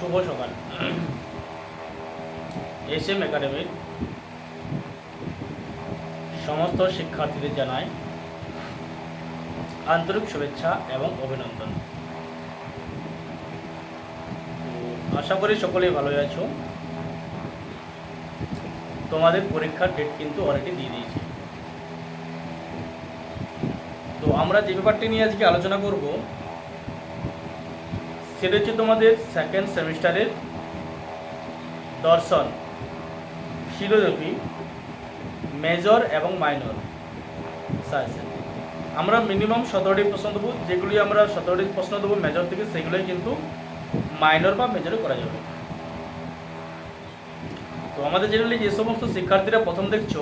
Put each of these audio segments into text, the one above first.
শুভ সকাল। S M একাডেমির সমস্ত শিক্ষার্থীদের জানাই আন্তরিক শুভেচ্ছা এবং অভিনন্দন। আশা করি সকলেই ভালোই আছো। তোমাদের পরীক্ষার ডেট কিন্তু অলরেডি দিয়ে দিয়েছি। তো আমরা যে ব্যাপারটি নিয়ে আজকে আলোচনা করব সেটা হচ্ছে তোমাদের সেকেন্ড সেমিস্টারের দর্শন ফিলোজফি মেজর এবং মাইনর সায়েন্সের আমরা মিনিমাম সতেরোটি প্রশ্ন দেবো, যেগুলি আমরা সতেরোটি প্রশ্ন দেবো মেজর থেকে, সেগুলোই কিন্তু মাইনর বা মেজরে করা যাবে। তো আমাদের জেনারেলি যে সমস্ত শিক্ষার্থীরা প্রথম দেখছ,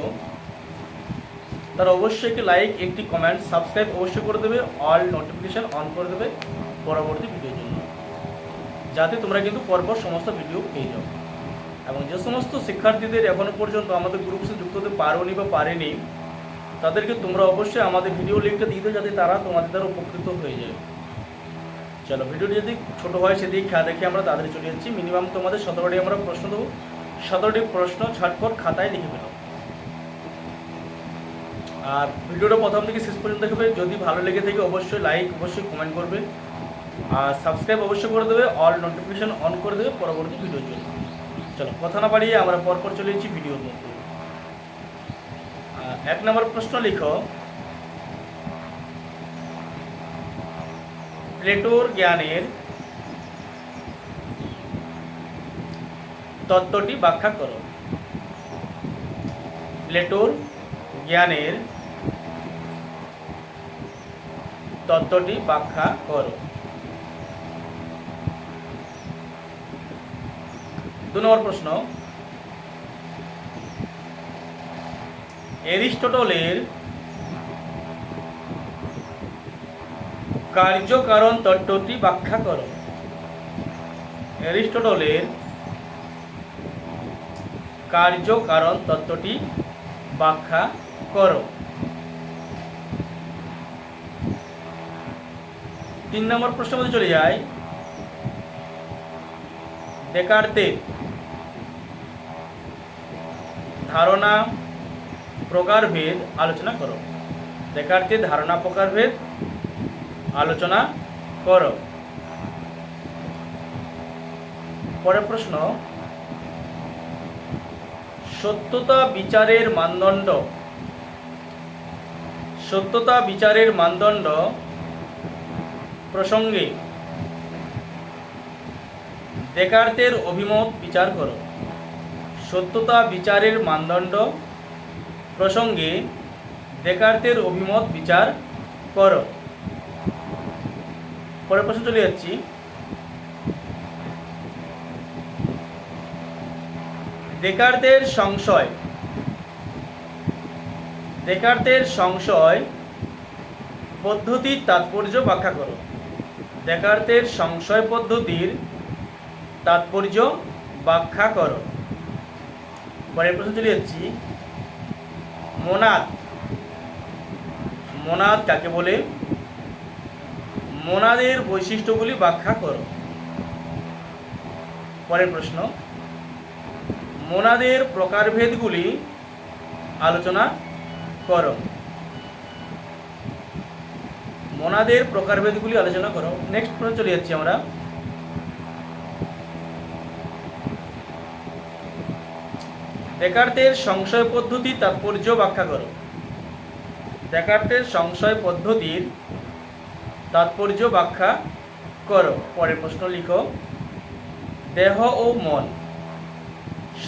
তারা অবশ্যই একটি লাইক একটি কমেন্ট সাবস্ক্রাইব অবশ্যই করে দেবে অল নোটিফিকেশান অন করে দেবে, পরবর্তী জন্য যাতে তোমরা কিন্তু পরপর সমস্ত ভিডিও পেয়ে যাও। এবং যে সমস্ত শিক্ষার্থীদের এখনও পর্যন্ত আমাদের গ্রুপে সাথে যুক্ত হতে পারোনি বা পারেনি, তাদেরকে তোমরা অবশ্যই আমাদের ভিডিও লিঙ্কটা দিয়ে দাও যাতে তারা তোমাদের দ্বারা উপকৃত হয়ে যায়। চলো ভিডিওটি যদি ছোটো হয় সেদিকে খেয়াল রেখে আমরা তাড়াতাড়ি চলে যাচ্ছি। মিনিমাম তোমাদের সতেরোটি আমরা প্রশ্ন দেবো। সতেরোটি প্রশ্ন ঝটপট খাতায় লিখে ফেলো। আর ভিডিওটা প্রথম থেকে শেষ পর্যন্ত দেখবে। যদি ভালো লেগে থাকে অবশ্যই লাইক অবশ্যই কমেন্ট করবে। আর সাবস্ক্রাইব অবশ্যই করে দেবে অল নোটিফিকেশন অন করে দেবে, পরবর্তী ভিডিওর জন্য। চলো, কথা না বাড়িয়ে আমরা পরপর চলে যাচ্ছি ভিডিওর মধ্যে। এক নম্বর প্রশ্ন লিখো। প্লেটোর জ্ঞানের তত্ত্বটি ব্যাখ্যা করো। প্লেটোর জ্ঞানের তত্ত্বটি ব্যাখ্যা করো। দু নম্বর প্রশ্ন। এরিস্টটলের কার্যকারণ তত্ত্বটি ব্যাখ্যা করো। এরিস্টটলের কার্যকারণ তত্ত্বটি ব্যাখ্যা করো। তিন নম্বর প্রশ্ন মধ্যে চলে যায়। দেকার্তের ধারণা প্রকারভেদ আলোচনা করো। দেকার্তের ধারণা প্রকারভেদ আলোচনা করো। পরের প্রশ্ন, সত্যতা বিচারের মানদণ্ড, সত্যতা বিচারের মানদণ্ড প্রসঙ্গে দেকার্তের অভিমত বিচার করো। সত্যতা বিচারের মানদণ্ড প্রসঙ্গে দেকার্তের অভিমত বিচার করো। পরের প্রশ্ন চলে যাচ্ছি। দেকার্তের সংশয়। দেকার্তের সংশয় পদ্ধতির তাৎপর্য ব্যাখ্যা করো। দেকার্তের সংশয় পদ্ধতির তাৎপর্য ব্যাখ্যা করো। পরের প্রশ্ন চলে যাচ্ছি মোনাদ। মোনাদ কাকে বলে? মোনাদের বৈশিষ্ট্যগুলি ব্যাখ্যা করো। পরের প্রশ্ন। মোনাদের প্রকারভেদগুলি আলোচনা করো। মোনাদের প্রকারভেদগুলি আলোচনা করো। নেক্সট প্রশ্ন চলে যাচ্ছি আমরা। দেকার্তের সংশয় পদ্ধতি তাৎপর্য ব্যাখ্যা করো। দেকার্তের সংশয় পদ্ধতির তাৎপর্য ব্যাখ্যা করো। পরের প্রশ্ন লিখো। দেহ ও মন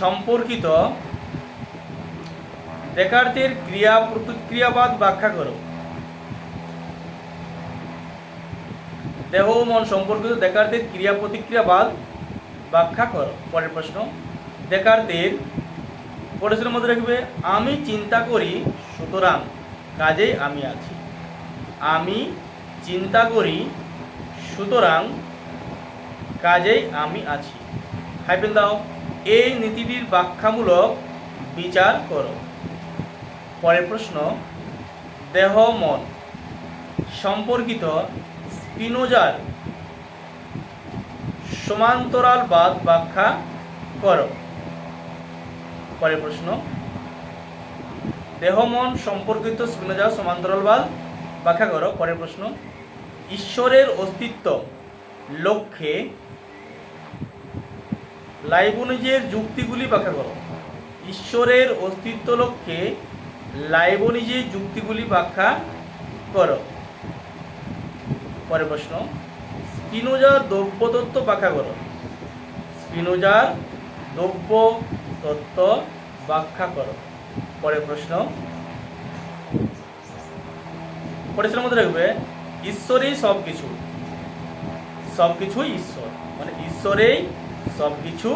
সম্পর্কিত দেকার্তের ক্রিয়া প্রতিক্রিয়াবাদ ব্যাখ্যা করো। দেহ ও মন সম্পর্কিত দেকার্তের ক্রিয়া প্রতিক্রিয়াবাদ ব্যাখ্যা করো। পরের প্রশ্ন। দেকার্তের পরিশ্রমের মধ্যে রাখবে, আমি চিন্তা করি, সুতরাং কাজেই আমি আছি। আমি চিন্তা করি, সুতরাং কাজেই আমি আছি। হাইপেন দাও, এই নীতিটির ব্যাখ্যামূলক বিচার করো। পরের প্রশ্ন, দেহ, মন সম্পর্কিত স্পিনোজার সমান্তরালবাদ ব্যাখ্যা করো। পরের প্রশ্ন। দেহ, মন সম্পর্কিত স্পিনোজা সমান্তরালবাদ ব্যাখ্যা করো, পরের প্রশ্ন। ঈশ্বরের অস্তিত্ব লক্ষ্যে লাইবনিজের যুক্তিগুলি ব্যাখ্যা করো। ঈশ্বরের অস্তিত্ব লক্ষ্যে লাইবনিজের যুক্তিগুলি ব্যাখ্যা করো। পরের প্রশ্ন। স্পিনোজার দ্রব্য তত্ত্ব ব্যাখ্যা করো। স্পিনোজার দ্রব্য তত্ত্ব ব্যাখ্যা করো। পরের প্রশ্ন। পরিশ্রম মধ্যে রাখবে ঈশ্বরই সব কিছু সব কিছুই ঈশ্বর। মানে ঈশ্বরেই সব কিছু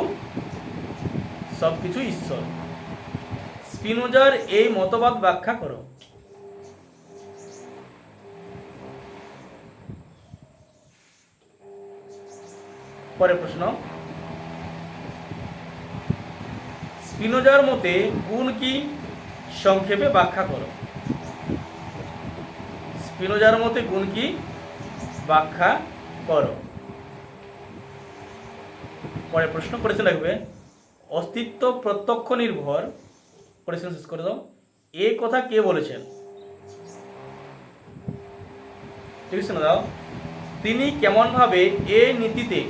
সব কিছু ঈশ্বর। স্পিনোজার এই মতবাদ ব্যাখ্যা করো। পরের প্রশ্ন। স্পিনোজার মতে, গুণ কি? সংক্ষেপে ব্যাখ্যা করো। স্পিনোজার মতে গুণ কি? ব্যাখ্যা করো। পরে প্রশ্ন করেছে লাগবে, অস্তিত্ব প্রত্যক্ষ নির্ভর। পরিশ্রম শেষ করে দাও। এ কথা কে বলেছেন? ঠিক আছে না দাও? তিনি কেমনভাবে এ নীতিতে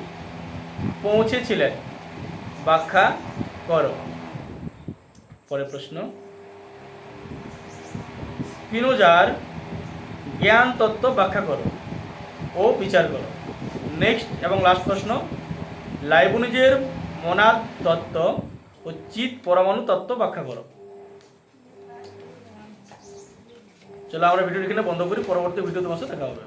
পৌঁছেছিলেন? ব্যাখ্যা করো। পরের প্রশ্ন। স্পিনোজার জ্ঞান তত্ত্ব ব্যাখ্যা করো ও বিচার করো। নেক্সট এবং লাস্ট প্রশ্ন, লাইবনিজের মনাদ তত্ত্ব ও চিত পরমাণু তত্ত্ব ব্যাখ্যা করো। চলো আমরা ভিডিও এখানে বন্ধ করি, পরবর্তী ভিডিও তোমার সাথে দেখা হবে।